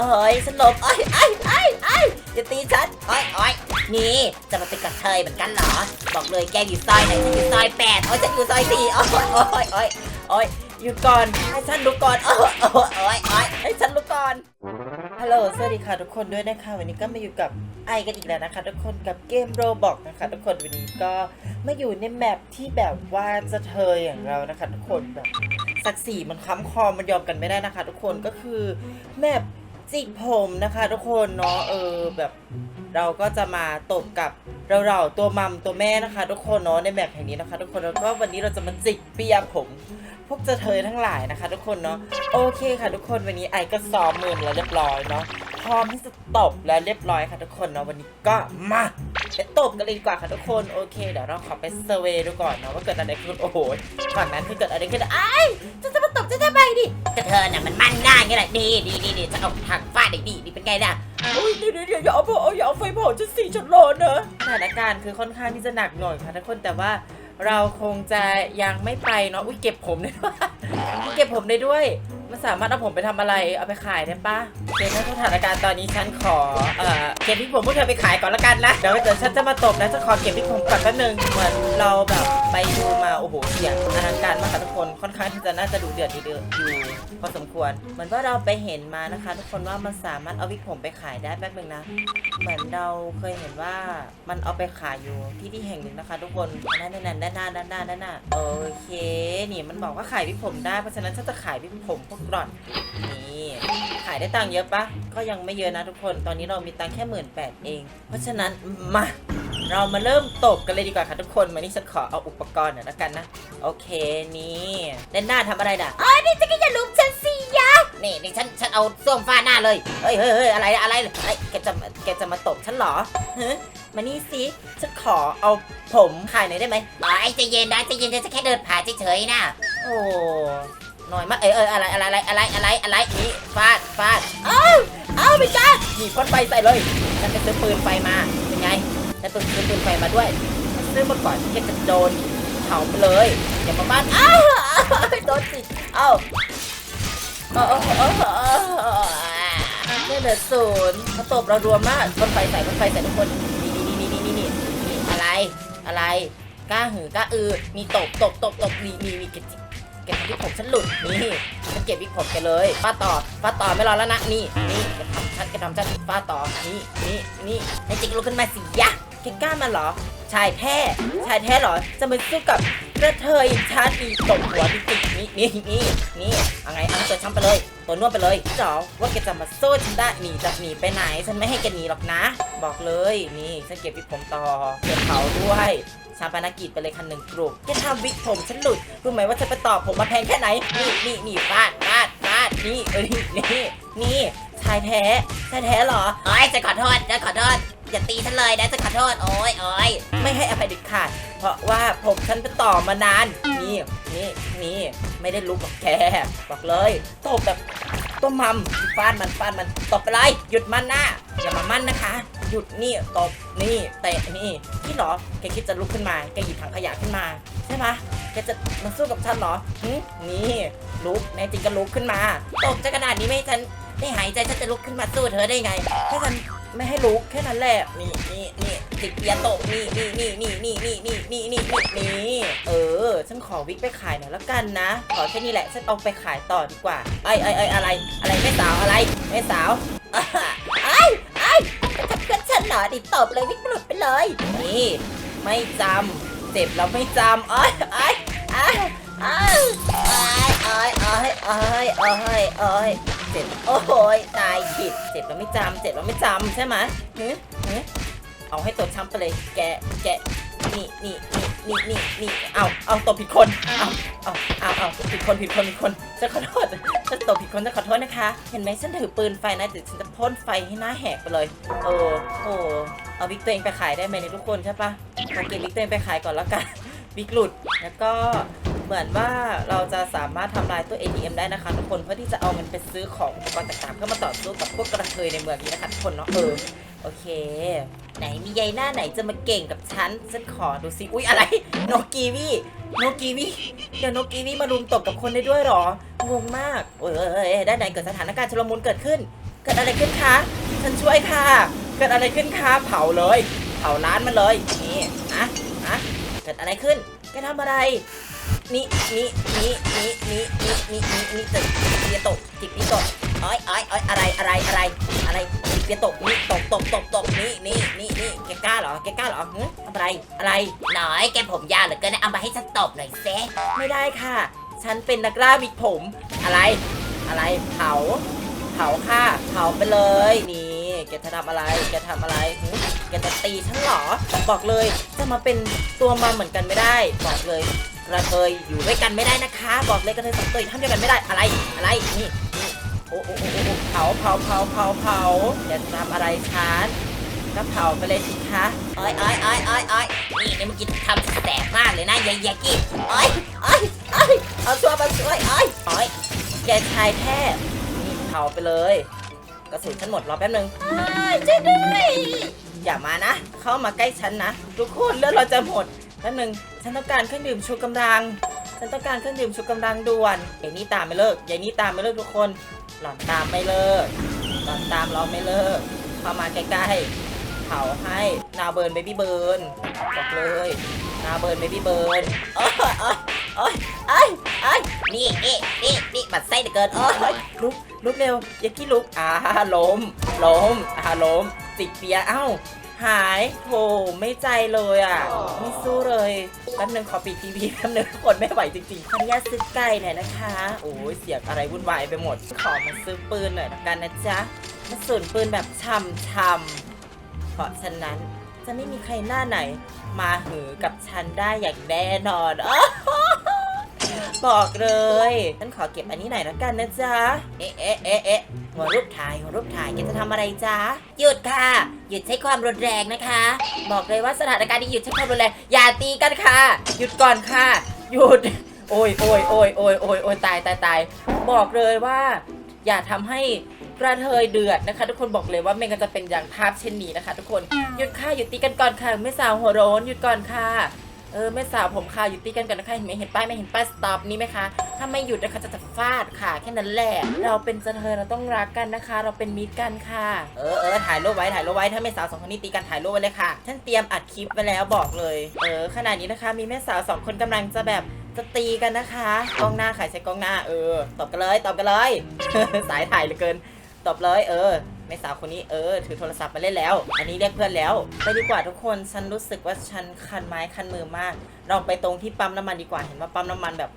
เอ้ยสลบเอ้ยไอ้ไอ้ไอ้ยอย่าตีฉันเอ้ยเอ้ยนี่จะมาเป็นกระเทยเหมือนกันเหรอ บอกเลยแกอยู่ซอยไหนฉันอยู่ซอยแปดโอ้ยฉันอยู่ซอยสี่โอ้ยโอ้ยโอ้ยโอ้ยหยุดก่อนให้ฉันลุกก่อนโอ้ยโอ้ยโอ้ยโอ้ยให้ฉันลุกก่อนฮัลโหลสวัสดีค่ะทุกคนด้วยนะคะวันนี้ก็มาอยู่กับไอกันอีกแล้วนะคะ ทุกคนกับเกมโรบอกนะคะ ทุกคนวันนี้ก็มาอยู่ในแมปที่แบบว่าจะเทยอย่างเรานะคะ ทุกคนแบบศักดิ์ศรีมันค้ำคอมันยอมกันไม่ได้นะคะ ทุกคนก็คือแมป จิกผมนะคะทุกคนเนาะเออแบบเราก็จะมาตบกับเราเราๆตัวมัมตัวแม่นะคะ ทุกคนเนาะในแบบแห่งนี้นะคะ ทุกคนแล้วก็วันนี้เราจะมาจิกเปียผม พวกจะเทยทั้งหลายนะคะ ทุกคนเนาะโอเคค่ะ ทุกคนวันนี้ไอก็ซ้อมมือแล้วเรียบร้อยเนาะพร้อมที่จะตบแล้วเรียบร้อยค่ะ ทุกคนเนาะวันนี้ก็มา ไปตบกันเลยดีกว่าค่ะทุกคนโอเคเดี๋ยวเราขอไปเซอร์เวย์ดูก่อนเนาะว่าเกิดอะไรขึ้นโอ้โหฝั่งนั้นคือเกิดอะไรขึ้นไอ้ายจะจะมาตบจะทำไมดิกระเทยน่ะมันมั่นได้ไงล่ะดีดีดีดีจะเอาทางฟาดดีดีดีเป็นไงล่ะโอ้ยเดี๋ยวเดี๋ยวเดี๋ยวอย่าเอาเผาอย่าเอาไฟเผาฉันสิฉันร้อนนะสถานการณ์คือค่อนข้างที่จะหนักหน่อยค่ะทุกคนแต่ว่าเราคงจะยังไม่ไปเนาะอุ้ยเก็บผมได้ด้วยเก็บผมได้ด้วย มันสามารถเอาผมไปทำอะไร เอาไปขายได้ปะโอเคในสถานการณ์ตอนนี้ฉันขอ เอ่อ เก็บที่ผมพวกเธอไปขายก่อนละกันนะ เดี๋ยวเดี๋ยวฉันจะมาตบนะฉันขอเก็บที่ผมก่อนแป๊บนึง เหมือนเราแบบไปดูมา โอ้โหเสียงอลังการมากค่ะทุกคน ค่อนข้างที่จะน่าจะดูเดือดดีเดือดอยู่พอสมควร เหมือนว่าเราไปเห็นมานะคะ ทุกคนว่ามันสามารถเอาวิกผมไปขายได้แป๊บนึงนะ เหมือนเราเคยเห็นว่ามันเอาไปขายอยู่ที่ที่แห่งหนึ่งนะคะ ทุกคนนั่นนั่นด้านหน้าด้านหน้าด้านหน้าโอเค นี่มันบอกว่าขายวิกผมได้ เพราะฉะนั้นฉันจะขายวิกผมพวกกร่อนนี่ขายได้ตังค์เยอะปะก็ยังไม่เยอะนะทุกคนตอนนี้เรามีตังค์แค่หมื่นแปดเอง เพราะฉะนั้นมาเรามาเริ่มตบกันเลยดีกว่าค่ะทุกคนมานี่ฉันขอเอาอุปกรณ์หน่อยละกันนะ โอเคนี่ด้านหน้าทำอะไรน่ะอ๋อนี่จะก็อย่าลุมฉันสิยะนี่นี่ฉันฉันเอาส้วมฟาดหน้าเลยเฮ้ยเฮ้ยเฮ้ยอะไรอะไรเฮ้ยแกจะแกจะมาตบฉันเหรอฮะมานี่สิฉันขอเอาผมขายหน่อยได้ไหมไอ้ใจเย็นนะใจเย็นจะแค่เดินผ่านเฉยๆนะโอ้ หน่อยมากเอ้ยเอ้ยอะไรอะไรอะไรอะไรอะไรอะไรนี่ฟาดฟาดเอ้าเอ้าไม่กล้านี่พ่นไฟใส่เลยฉันไปซื้อปืนไฟมาเป็นไงฉันไปซื้อปืนไฟมาด้วยซื้อมาก่อนที่จะโดนเผาไปเลยอย่ามาบ้านอ้าวโดนสิเอ้าเอ้าเอ้าเอ้าเอ้าเลือดเหลือศูนย์มาตบเรารัวมากพ่นไฟใส่พ่นไฟใส่ทุกคนนี่นี่นี่นี่นี่นี่นี่อะไรอะไรกล้าหือกล้าอือนี่ตบตบตบตบนี่นี่นี่เก็บเก็บวิกผมฉันหลุดนี่ฉันเก็บวิกผมแกเลยฟาดต่อฟาดต่อไม่รอแล้วนะนี่นี่แกทำฉันแกทำฉันฟาดต่อนี่นี่นี่ให้จิกลุกขึ้นมาสิยะแกกล้ามาเหรอชายแท้ชายแท้เหรอ จะมาสู้กับกระเทยชาตีตบหัวจริงๆนี่นี่นี่นี่เอาไงเอาตัวช้ำไปเลย ตัวนวดไปเลยจ๋อว่าแกจะมาสู้ฉันได้หนีจะหนีไปไหน ฉันไม่ให้แกหนีหรอกนะ บอกเลยนี่ฉันเก็บวิกผมต่อเก็บเขาด้วย ชาปนกิจไปเลยคันหนึ่งกลุ่มแกทำวิกผมฉันหลุดรู้ไหมว่าฉันไปตอบผมมาแพงแค่ไหน นี่นี่นี่ฟาดฟาดฟาดนี่เออนี่นี่นี่ชายแท้ชายแท้เหรอโอ้ยจะขอโทษจะขอโทษอย่าตีฉันเลยนะจะขอโทษโอ้ยโอ้ยไม่ให้อภัยเด็ดขาด เพราะว่าผมฉันไปต่อมานานนี่นี่นี่ไม่ได้ลุกกับแกบอกเลยตบแบบตัวมัมฟาดมันฟาดมันตบไปเลยหยุดมันนะอย่ามามั่นนะคะ หยุดนี่ตบนี่เตะนี่ที่หรอแกคิดจะลุกขึ้นมาแกหยิบถังขยะขึ้นมาใช่ไหมแกจะมาสู้กับฉันหรอหึนี่ลุกแน่จริงก็ลุกขึ้นมาตบจะขนาดนี้ไม่ให้ฉันได้หายใจฉันจะลุกขึ้นมาสู้เธอได้ไงแค่ฉันไม่ให้ลุกแค่นั้นแหละนี่นี่นี่ติดเปียโตนี่นี่นี่นี่นี่นี่นี่นี่นี่นี่นี่เออฉันขอวิกไปขายหน่อยแล้วกันนะ ขอแค่นี้แหละฉันเอาไปขายต่อดีกว่าไอ้ไอ้ไอ้อะไร อะไรแม่สาวอะไรแม่สาว หนอดิตบเลยวิ่งหลุดไปเลย นี่ ไม่จำเจ็บแล้วไม่จำเอ้ยเอ้ยเอ้ยเอ้ยเอ้ยเอ้ยเอ้ยเอ้ยเอ้ยเอ้ยเจ็บโอ้ยตายผิดเจ็บแล้วไม่จำเจ็บแล้วไม่จำใช่ไหมหึหึเอ เอาให้ตัวช้ำไปเลยแกแกนี่นี่นี่นี่นี่นี่เอาเอาตัวผิดคนเอาเอาเอาเอาผิดคนผิดคนผิดคนฉันขอโทษฉันตัวผิดคนฉันขอโทษนะคะ เห็นไหมฉันถือปืนไฟนะเดี๋ยวฉันจะพ่นไฟให้หน้าแหกไปเลยเออโอ้เอาวิกตัวเองไปขายได้ไหมเนี่ยทุกคนใช่ปะมาเก็บวิกตัวเองไปขายก่อนแล้วกันวิกหลุดแล้วก็เหมือนว่าเราจะสามารถทำลายตัว ATM ได้นะคะทุกคนเพื่อที่จะเอามันไปซื้อของอุปกรณ์ต่างๆเพื่อมาต่อสู้กับพวกกระเทยในเมืองนี้นะคะทุกคนเนาะเออ โอเค ไหนมียายหน้าไหนจะมาเก่งกับฉันฉันขอดูสิอุ๊ยอะไรโนกีวีโนกีวีเดี๋ยวโนกีวีมารุมตบกับคนได้ด้วยหรองงมากเอ้ยด้านไหนเกิดสถานการณ์ชุลมุนเกิดขึ้น เกิดอะไรขึ้นคะฉันช่วยค่ะ เกิดอะไรขึ้นคะเผาเลย เผาร้านมันเลยนี่อะอะเกิดอะไรขึ้นแกทำอะไรนี่นี่นี่นี่นี่นี่นี่นี่ตึกเปียตจิกนี่ตก อ้อยอ้อยอ้อยอะไรอะไรอะไรอะไรจิกเปียตกนี่ตกตกตกตกนี่นี่นี่นี่แกกล้าเหรอแกกล้าเหรอหึทำอะไรอะไรหน่อยแกผมยาวเหลือเกินนะเอามาให้ฉันตบหน่อยเซไม่ได้ค่ะ ฉันเป็นนักล่าวิกผม อะไร อะไรเผา เผาค่ะ เผาไปเลยนี่แกจะทำอะไรแกทำอะไรหึแกจะตีฉันเหรอบอกเลยจะมาเป็นตัวมาเหมือนกันไม่ได้ บอกเลยกระเทยอยู่ด้วยกันไม่ได้นะคะ บอกเลยกระเทยสองตัวทำเดียวกันไม่ได้อะไรอะไรนี่ โอ้โอ้โอ้เผาเผาเผาเผาเผาอย่าทำอะไรฉันก็เผาไปเลยสิคะอ้อยอ้อยอ้อยอ้อยอ้อยนี่นี่เมื่อกี้ทำแสบมากเลยนะยายยากี้อ้อยอ้อยอ้อยเอาตัวมาช่วยอ้อยอ้ยแกชายแท้นี่เผาไปเลยกระสุนฉันหมดรอแป๊บนึงอ้ยช่วยด้วยอย่ามานะ เข้ามาใกล้ฉันนะ ทุกคนเลือดเราจะหมดแป๊บนึงฉันต้องการเครื่องดื่มชูกำลัง ฉันต้องการเครื่องดื่มชูกำลังด่วนยายนี่ตามไม่เลิกยายนี่ตามไม่เลิกทุกคน หลอนตามไม่เลิก หลอนตามเราไม่เลิก เข้ามาใกล้ๆเผาให้นาเบิร์นเบบี้เบิร์นบอกเลยนาเบิร์นเบบี้เบิร์นโอ้ยโอ้ยโอ้ยโอ้ยโอ้ยนี่นี่นี่นี่บัดไส้เหลือเกินโอ้ยลุกลุกเร็วอย่ากี้ลุกอ่าล้มล้มอ่าล้มติดเปียเอ้า หายโถไม่ใจเลยอะ ไม่สู้เลยแป๊บนึงขอปิดทีวีแป๊บนึงทุกคนไม่ไหวจริงๆขออนุญาตซื้อไก่หน่อยนะคะ โอ้ยเสียงอะไรวุ่นวายไปหมด ขอมาซื้อปืนหน่อยละกันนะจ๊ะกระสุนปืนแบบช่ำๆเพราะฉะนั้นจะไม่มีใครหน้าไหน มาหือกับฉันได้อย่างแน่นอนอ้าวบอกเลยฉันขอเก็บอันนี้หน่อยละกันนะจ๊ะ เอ๊ะเอ๊ะเอ๊ะเอ๊ะหัวรูปถ่ายหัวรูปถ่ายแกจะทำอะไรจ๊ะ หยุดค่ะ หยุดใช้ความรุนแรงนะคะ บอกเลยว่าสถานการณ์นี้หยุดใช้ความรุนแรงอย่าตีกันค่ะ หยุดก่อนค่ะ หยุด โอ้ยโอ้ยโอ้ยโอ้ยโอ้ยโอ้ยตายตายตายบอกเลยว่า อย่าทำให้กระเทยเดือดนะคะ ทุกคนบอกเลยว่าไม่งั้นจะเป็นอย่างภาพเช่นนี้นะคะ ทุกคนหยุดค่ะหยุดตีกันก่อนค่ะ ไม่สาวหัวร้อนหยุดก่อนค่ะ เออไม่สาวผมค่ะหยุดตีกันก่อนนะคะเห็นไหมเห็นป้ายไหมเห็นป้ายสต็อปนี้ไหมคะถ้าไม่หยุดนะคะจะจะฟาดค่ะแค่นั้นแหละเราเป็นกระเทยเราต้องรักกันนะคะ เราเป็นมิตรกันค่ะ เออเออถ่ายรูปไว้ถ่ายรูปไว้ถ้าไม่สาวสองคนนี้ตีกันถ่ายรูปไว้เลยค่ะฉันเตรียมอัดคลิปไว้แล้วบอกเลยเออขณะนี้นะคะ มีแม่สาวสองคนกำลังจะแบบจะตีกันนะคะกล้องหน้าขายใช้กล้องหน้าเออตบกันเลยตบกันเลยสายถ่ายเหลือเกินตบเลยเออ แม่สาวคนนี้เออถือโทรศัพท์มาเล่นแล้ว อันนี้เรียกเพื่อนแล้ว ไปดีกว่าทุกคนฉันรู้สึกว่าฉันคันไม้คันมือมาก เราไปตรงที่ปั๊มน้ำมันดีกว่าเห็นว่าปั๊มน้ำมันแบบ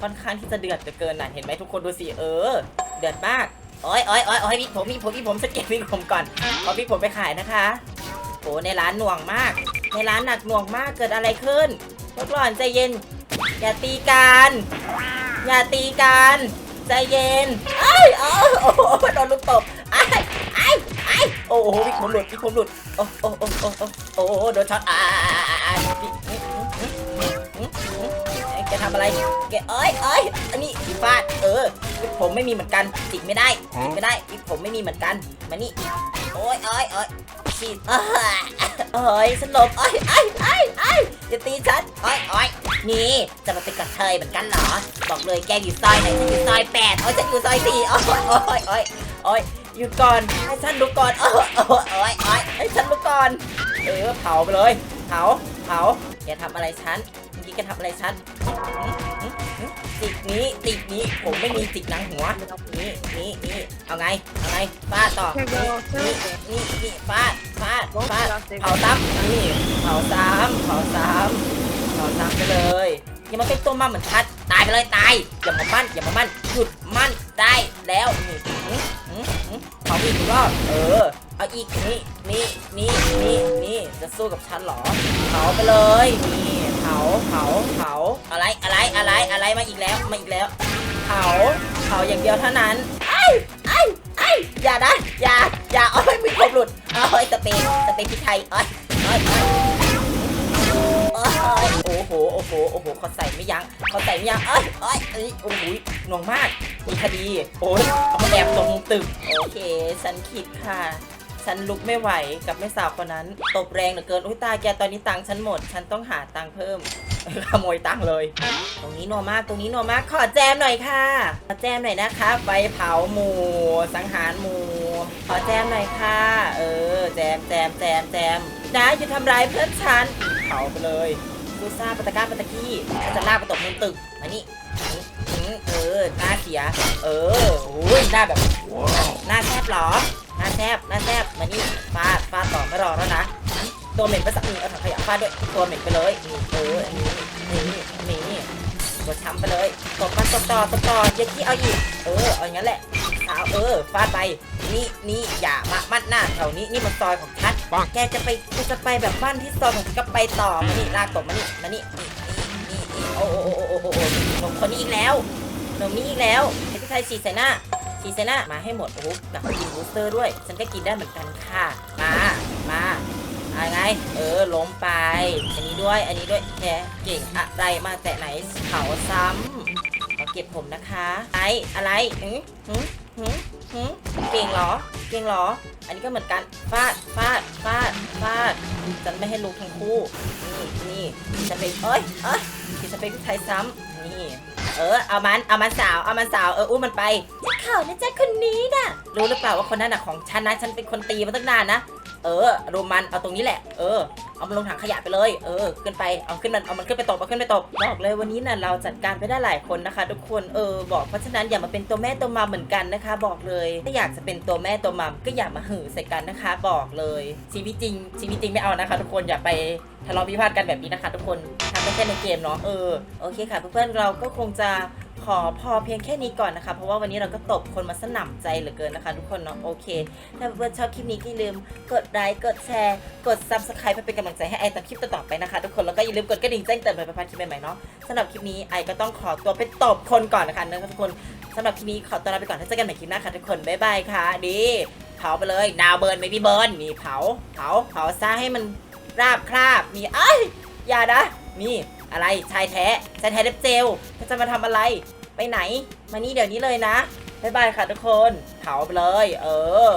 ค่อนข้างที่จะเดือดเหลือเกินน่ะเห็นไหมทุกคนดูสิเออ เดือดมากโอ้ยโอ้ยโอ้ยโอ้ยพี่ผมพี่ผมพี่ผมสเก็ตพี่ผมก่อนเอาพี่ผมไปขายนะคะโอ้ในร้านหน่วงมาก ในร้านหนักหน่วงมากเกิดอะไรขึ้นพวกหล่อนใจเย็น อย่าตีกันอย่าตีกันใจเย็นไอ้ยเอ้ยโอ้โหโดนลูกตบ โอ้โหวิกผมหลุดวิกผมหลุดโอ้โอ้โอ้โอ้โอ้โอ้โดนช็อตอ่าแกทำอะไรแกเอ้ยเอ้ยอันนี้อีฟาดเออวิกผมไม่มีเหมือนกันจิกไม่ได้จิกไม่ได้วิกผมไม่มีเหมือนกันมานี่โอ้ยโอ้ยโอ้ยฉีดเอ้ยสลบเอ้ยเอ้ยเอ้ยเอ้ยอย่าตีฉันเอ้ยเอ้ยนี่จะมาเป็นกระเทยเหมือนกันเหรอบอกเลยแกอยู่ซอยไหนฉันอยู่ซอยแปดโอ้ยฉันอยู่ซอยสี่โอ้ยโอ้ยโอ้ยโอ้ย หยุดก่อน ให้ฉันลุกก่อนโอ้ยโอ้ยโอ้ยโอ้ยให้ฉันลุกก่อนเออเผาไปเลย เผา เผาแกทำอะไรฉันเมื่อกี้แกทำอะไรฉันจิกนี้จิกนี้ผมไม่มีจิกหนังหัวนี่นี่นี่เอาไง เอาไงฟาดต่อ นี่นี่นี่ฟาดฟาดฟาดเผาซ้ำนี่เผาซ้ำเผาซ้ำเผาซ้ำไปเลยอย่ามาเป็นตัวมาเหมือนชัดตายไปเลยตายอย่ามามั่นอย่ามามั่นหยุดมั่นได้แล้วนี่ เผาอีกรอบเออ เอาอีกนี่นี่นี่นี่นี่จะสู้กับฉันเหรอ เผาไปเลยนี่เผาเผาเผาอะไรอะไรอะไรอะไรมาอีกแล้วมาอีกแล้ว เผาเผาอย่างเดียวเท่านั้นไอ้ไอ้ไอ้อย่านะอย่าอย่าเอาให้มีผมหลุดเอาไอ้สเปรย์สเปรย์พริกไทยอ้ยเอ้ยเอ้ยเอ้ยโอ้โห โอ้โห โอ้โหเขาใส่ไม่ยั้งเขาใส่ไม่ยั้งเอ้ยเอ้ยเอ้ยโอ้โหหน่วงมาก มีคดี โอ้ยเอาแอบตรงตึก โอเค ฉันคิดค่ะ ฉันลุกไม่ไหวกับแม่สาวคนนั้น ตบแรงเหลือเกิน อุ้ยตาแกตอนนี้ตังค์ฉันหมด ฉันต้องหาตังค์เพิ่ม ขโมยตังค์เลย ตรงนี้นัวมาก ตรงนี้นัวมาก ขอแจมหน่อยค่ะ ขอแจมหน่อยนะคะไฟเผาหมู สังหารหมู ขอแจมหน่อยค่ะ เออ แจมแจมแจมแจมนะอย่าทำร้ายเพื่อนฉันเผาไปเลย ซูซ่าปะตะก้าปะตะกี้ฉันจะลากไปตกมุมตึกมานี่นี่นี่เออหน้าเสีย เออโอ้ยหน้าแบบหน้าแซบหรอหน้าแซบหน้าแซบมานี่ฟาดฟาดต่อไม่รอแล้วนะตัวเหม็นไปสักหนึ่งเอาถังขยะฟาดด้วยตัวเหม็นไปเลยนี่เอออันนี้นี่นี่ตัวช้ำไปเลยตบมันตบต่อตบต่อเย็ดที่เอาอีกเออเอาอย่างนั้นแหละเท้าเออฟาดไปนี่นี่อย่ามามัดหน้าแถวนี้นี่มันซอยของ แกจะไปแกจะไปแบบบ้านที่ซอยของฉันก็ไปต่อมานี่ลากตบมานี่มานี่นี่นี่นี่โอ้โอ้โอ้โอ้โอ้โอ้หนุ่มคนนี้อีกแล้วหนุ่มนี้อีกแล้วให้พี่ชายฉีดใส่หน้าชีเซน่ามาให้หมดโอ้โหกับกินบูสเตอร์ด้วย ฉันก็กินได้เหมือนกันค่ะ มามาอะไรไงเออล้มไป อันนี้ด้วย อันนี้ด้วยแกเก่งอะไรมาแต่ไหนเผาซ้ำขอเก็บผมนะคะ ไออะไรหืมหืม หืมหืมเก่งเหรอ เก่งเหรอ อันนี้ก็เหมือนกัน ฟาด ฟาด ฟาด ฟาด ฉันไม่ให้ลุกทั้งคู่ นี่นี่จะเป็นเอ้ยเอ้ยจะเป็นผู้ชายซ้ำนี่ เออ เอามัน เอามันสาว เอามันสาว เออ อุ้มมันไปข่าวนะจ๊ะคนนี้น่ะ รู้หรือเปล่าว่าคนนั้นน่ะของฉันนะ ฉันเป็นคนตีมาตั้งนานนะ เออรุมมัน เอาตรงนี้แหละ เออ เอามันลงถังขยะไปเลย เออ ขึ้นไป เอาขึ้นมัน เอามันขึ้นไปตบ เอาขึ้นไปตบ บอกเลยวันนี้น่ะเราจัดการไปได้หลายคนนะคะ ทุกคน เออ บอกเพราะฉะนั้นอย่ามาเป็นตัวแม่ตัวมัมเหมือนกันนะคะ บอกเลย ถ้าอยากจะเป็นตัวแม่ตัวมัมก็อย่ามาหือใส่กันนะคะ บอกเลย ชีวิตจริง ชีวิตจริงไม่เอานะคะ ทุกคน อย่าไปทะเลาะวิวาทกันแบบนี้นะคะ ทุกคนทำได้แค่ในเกมเนาะ เออ โอเคค่ะ เพื่อนๆ เราก็คงจะ ขอพอเพียงแค่นี้ก่อนนะคะ เพราะว่าวันนี้เราก็ตบคนมาสนั่มใจเหลือเกินนะคะ ทุกคนเนาะโอเค ถ้าเพื่อนชอบคลิปนี้ก็อย่าลืมกดไลค์กดแชร์ กด subscribe เพื่อเป็นกำลังใจให้ไอต่อคลิปต่อๆไปนะคะ ทุกคนแล้วก็อย่าลืมกดกระดิ่งแจ้งเตือนเพื่อไม่พลาดคลิปใหม่ๆเนาะสำหรับคลิปนี้ไอก็ต้องขอตัวไปตบคนก่อนนะคะนะคะทุกคนสำหรับคลิปนี้ขอตัวลาไปก่อนถ้าเจอกันใหม่คลิปหน้าค่ะทุกคนบ๊ายบายค่ะดีเผาไปเลยดาวเบิร์นไม่พี่เบิร์นนี่เผาเผาเผาซะให้มันราบคราบมีไอ้ยอย่านะนี่ อะไรชายแท้ชายแท้เล็บเจลเขาจะมาทำอะไร ไปไหน มานี่เดี๋ยวนี้เลยนะบ๊ายบายค่ะทุกคนเผาไปเลย เออ